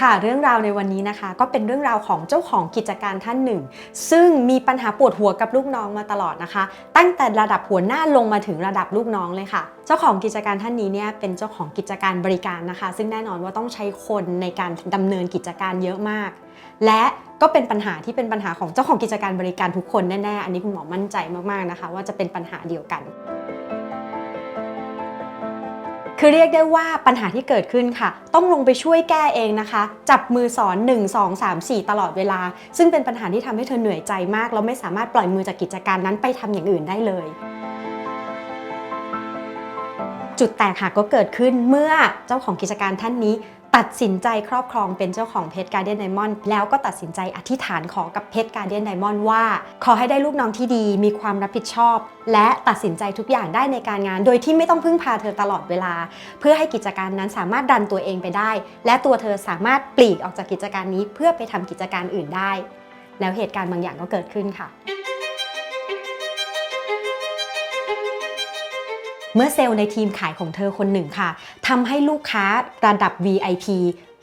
ค่ะเรื่องราวในวันนี้นะคะ ก็เป็นเรื่องราวของเจ้าของกิจการท่านหนึ่ง ซึ่งมีปัญหาปวดหัวกับลูกน้องมาตลอดนะคะ ตั้งแต่ระดับหัวหน้าลงมาถึงระดับลูกน้องเลยค่ะ เจ้าของกิจการท่านนี้เนี่ยเป็นเจ้าของกิจการบริการนะคะ ซึ่งแน่นอนว่าต้องใช้คนในการดำเนินกิจการเยอะมาก และก็เป็นปัญหาที่เป็นปัญหาของเจ้าของกิจการบริการทุกคนแน่ๆอันนี้คุณหมอมั่นใจมากๆนะคะ ว่าจะเป็นปัญหาเดียวกัน คือเรียกได้ว่าปัญหาที่เกิดขึ้นค่ะ ต้องลงไปช่วยแก้เองนะคะ จับมือสอน 1 2 3 4 ตลอดเวลา ซึ่งเป็นปัญหาที่ทำให้เธอเหนื่อยใจมาก แล้วไม่สามารถปล่อยมือจากกิจการนั้นไปทำอย่างอื่นได้เลยจุดแตกหักก็เกิดขึ้นเมื่อเจ้าของกิจการท่านนี้ ตัดสินใจครอบครองเป็นเจ้าของเพชรการเดียนไดมอนด์แล้วก็ตัดสินใจอธิษฐานขอกับเพชรการเดียนไดมอนด์ว่า ขอให้ได้ลูกน้องที่ดีมีความรับผิดชอบ และตัดสินใจทุกอย่างได้ในการงาน โดยที่ไม่ต้องพึ่งพาเธอตลอดเวลา เพื่อให้กิจการนั้นสามารถดันตัวเองไปได้ และตัวเธอสามารถปลีกออกจากกิจการนี้ เพื่อไปทำกิจการอื่นได้ แล้วเหตุการณ์บางอย่างก็เกิดขึ้นค่ะ เมื่อเซลล์ในทีมขายของเธอคนหนึ่งค่ะทำให้ลูกค้าระดับ VIP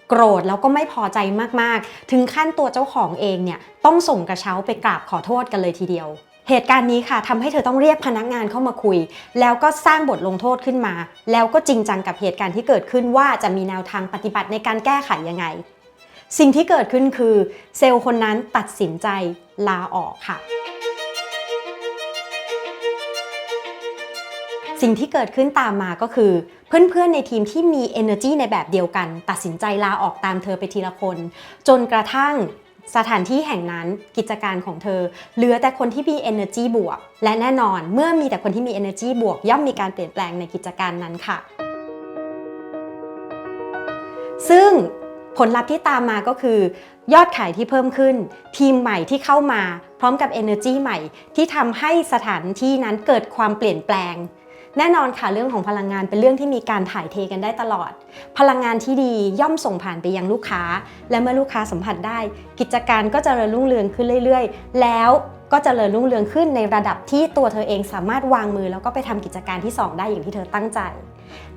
โกรธแล้วก็ไม่พอใจมากๆ ถึงขั้นตัวเจ้าของเองเนี่ยต้องส่งกระเช้าไปกราบขอโทษกันเลยทีเดียว เหตุการณ์นี้ค่ะทำให้เธอต้องเรียกพนักงานเข้ามาคุย แล้วก็สร้างบทลงโทษขึ้นมา แล้วก็จริงจังกับเหตุการณ์ที่เกิดขึ้นว่าจะมีแนวทางปฏิบัติในการแก้ไขยังไง สิ่งที่เกิดขึ้นคือ เซลล์คนนั้นตัดสินใจลาออกค่ะ สิ่งที่เกิดขึ้นตามมาก็คือ เพื่อนๆในทีมที่มี energy ในแบบเดียวกัน ตัดสินใจลาออกตามเธอไปทีละคน จนกระทั่งสถานที่แห่งนั้นกิจการของเธอ เหลือแต่คนที่มี energy บวก และแน่นอนเมื่อมีแต่คนที่มี energy บวก ย่อมมีการเปลี่ยนแปลงในกิจการนั้นค่ะ ซึ่งผลลัพธ์ที่ตามมาก็คือ ยอดขายที่เพิ่มขึ้น ทีมใหม่ที่เข้ามาพร้อมกับ energy ใหม่ ที่ทำให้สถานที่นั้นเกิดความเปลี่ยนแปลง แน่นอนค่ะเรื่องของพลังงานเป็นเรื่องที่มีการถ่ายเทกันได้ตลอด พลังงานที่ดีย่อมส่งผ่านไปยังลูกค้า และเมื่อลูกค้าสัมผัสได้ กิจการก็จเจริญรุ่งเรืองขึ้นเรื่อย ๆ แล้วก็จเจริญรุ่งเรืองขึ้นในระดับที่ตัวเธอเองสามารถวางมือ แล้วก็ไปทำกิจการที่ 2 ได้อย่างที่เธอตั้งใจ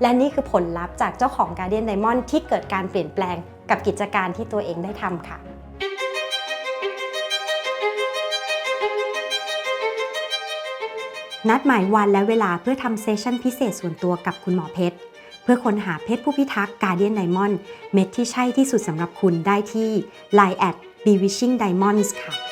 และนี่คือผลลัพธ์จากเจ้าของ Guardian Diamond ที่เกิดการเปลี่ยนแปลงกับกิจการที่ตัวเองได้ทำค่ะ นัดหมายวันและเวลาเพื่อทำเซสชั่นพิเศษส่วนตัวกับคุณหมอเพชร เพื่อค้นหาเพชรผู้พิทักษ์การเดียนไดมอนด์เม็ดที่ใช่ที่สุดสำหรับคุณได้ที่ Line at b w i s h i n g Diamonds ค่ะ